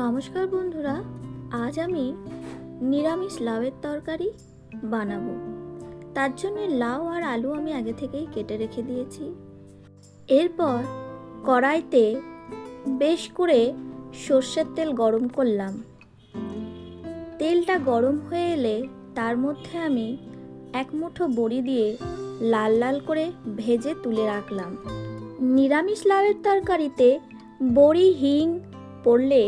নমস্কার বন্ধুরা, আজ আমি নিরামিষ লাউয়ের তরকারি বানাবো। তার জন্য লাউ আর আলু আমি আগে থেকেই কেটে রেখে দিয়েছি। এরপর কড়াইতে বেশ করে সর্ষের তেল গরম করলাম। তেলটা গরম হয়ে এলে তার মধ্যে আমি এক মুঠো বড়ি দিয়ে লাল লাল করে ভেজে তুলে রাখলাম। নিরামিষ লাউয়ের তরকারিতে বড়ি, হিং পড়লে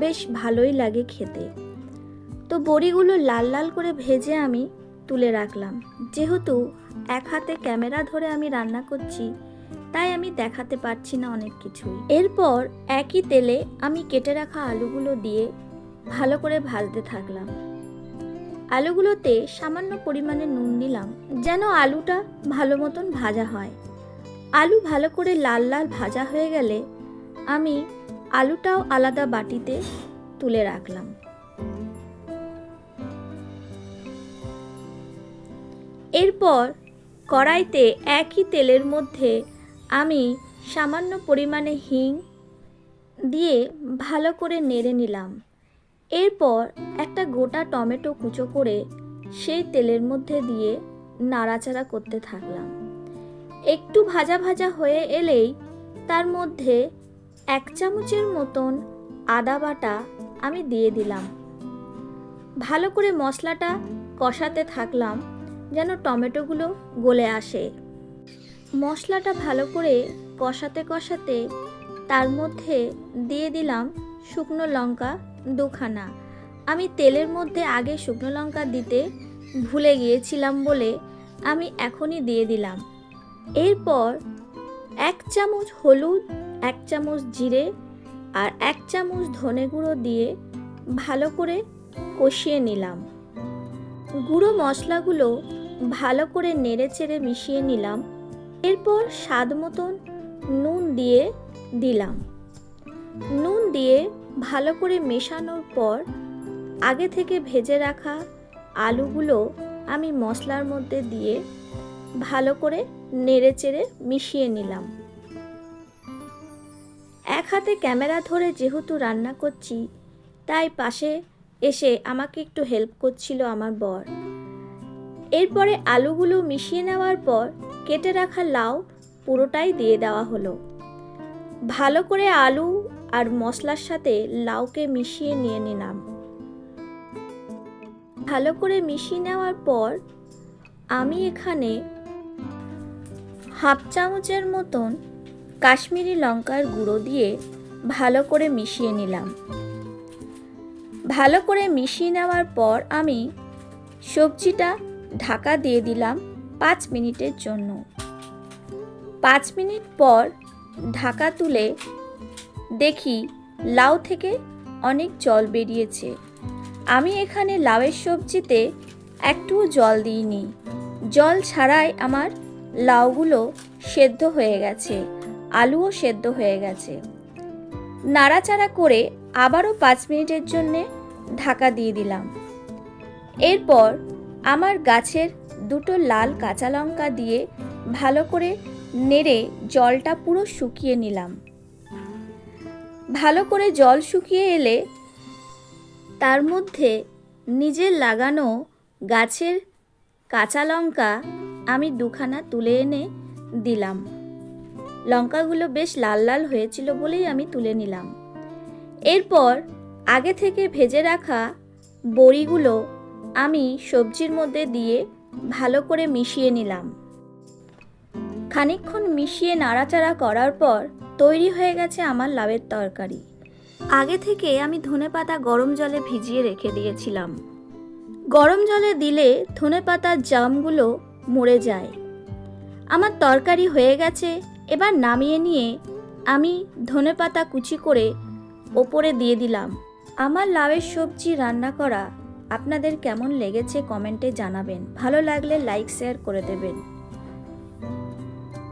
বেশ ভালোই লাগে খেতে। তো বড়িগুলো লাল লাল করে ভেজে আমি তুলে রাখলাম। যেহেতু এক হাতে ক্যামেরা ধরে আমি রান্না করছি, তাই আমি দেখাতে পারছি না অনেক কিছুই। এরপর একই তেলে আমি কেটে রাখা আলুগুলো দিয়ে ভালো করে ভাজতে থাকলাম। আলুগুলোতে সামান্য পরিমাণে নুন দিলাম, যেন আলুটা ভালো মতন ভাজা হয়। আলু ভালো করে লাল লাল ভাজা হয়ে গেলে আমি আলুটাও আলাদা বাটিতে তুলে রাখলাম। এরপর কড়াইতে একই তেলের মধ্যে আমি সামান্য পরিমাণে হিং দিয়ে ভালো করে নেড়ে নিলাম। এরপর একটা গোটা টমেটো কুচো করে সেই তেলের মধ্যে দিয়ে নাড়াচাড়া করতে থাকলাম। একটু ভাজা ভাজা হয়ে এলেই তার মধ্যে এক চামচের মতন আদা বাটা আমি দিয়ে দিলাম। ভালো করে মশলাটা কষাতে থাকলাম যেন টমেটোগুলো গলে আসে। মশলাটা ভালো করে কষাতে কষাতে তার মধ্যে দিয়ে দিলাম শুকনো লঙ্কা দুখানা। আমি তেলের মধ্যে আগে শুকনো লঙ্কা দিতে ভুলে গিয়েছিলাম বলে আমি এখনই দিয়ে দিলাম। এরপর এক চামচ হলুদ এক চামচ জিরে আর এক চামচ ধনে গুঁড়ো দিয়ে ভালো করে কষিয়ে নিলাম। গুঁড়ো মশলাগুলো ভালো করে নেড়ে চেড়ে মিশিয়ে নিলাম। এরপর স্বাদ মতন নুন দিয়ে দিলাম। নুন দিয়ে ভালো করে মেশানোর পর আগে থেকে ভেজে রাখা আলুগুলো আমি মশলার মধ্যে দিয়ে ভালো করে নেড়ে চেড়ে মিশিয়ে নিলাম। এক হাতে ক্যামেরা ধরে যেহেতু রান্না করছি, তাই পাশে এসে আমাকে একটু হেল্প করছিল আমার বর। এরপরে আলুগুলো মিশিয়ে নেওয়ার পর কেটে রাখা লাউ পুরোটাই দিয়ে দেওয়া হলো। ভালো করে আলু আর মশলার সাথে লাউকে মিশিয়ে নিয়ে নিলাম। ভালো করে মিশিয়ে নেওয়ার পর আমি এখানে হাফ চামচের মতন কাশ্মীরি লঙ্কার গুঁড়ো দিয়ে ভালো করে মিশিয়ে নিলাম। ভালো করে মিশিয়ে নেওয়ার পর আমি সবজিটা ঢাকা দিয়ে দিলাম পাঁচ মিনিটের জন্য। পাঁচ মিনিট পর ঢাকা তুলে দেখি লাউ থেকে অনেক জল বেরিয়েছে। আমি এখানে লাউয়ের সবজিতে একটুও জল দিইনি। জল ছাড়াই আমার লাউগুলো সেদ্ধ হয়ে গেছে। আলুও সেদ্ধ হয়ে গেছে। নাড়াচাড়া করে আবারও পাঁচ মিনিটের জন্যে ঢাকা দিয়ে দিলাম। এরপর আমার গাছের দুটো লাল কাঁচা লঙ্কা দিয়ে ভালো করে নেড়ে জলটা পুরো শুকিয়ে নিলাম। ভালো করে জল শুকিয়ে এলে তার মধ্যে নিজের লাগানো গাছের কাঁচা লঙ্কা আমি দুখানা তুলে এনে দিলাম। লঙ্কাগুলো বেশ লাল লাল হয়েছিল বলেই আমি তুলে নিলাম। এরপর আগে থেকে ভেজে রাখা বড়িগুলো আমি সবজির মধ্যে দিয়ে ভালো করে মিশিয়ে নিলাম। খানিকক্ষণ মিশিয়ে নাড়াচাড়া করার পর তৈরি হয়ে গেছে আমার লাউয়ের তরকারি। আগে থেকে আমি ধনেপাতা গরম জলে ভিজিয়ে রেখে দিয়েছিলাম। গরম জলে দিলে ধনেপাতার জামগুলো মরে যায়। আমার তরকারি হয়ে গেছে এবার নামিয়ে নিয়ে আমি ধনে পাতা কুচি করে ওপরে দিয়ে দিলাম। আমার লাউয়ের সবজি রান্না করা আপনাদের কেমন লেগেছে কমেন্টে জানাবেন। ভালো লাগলে লাইক, শেয়ার করে দেবেন।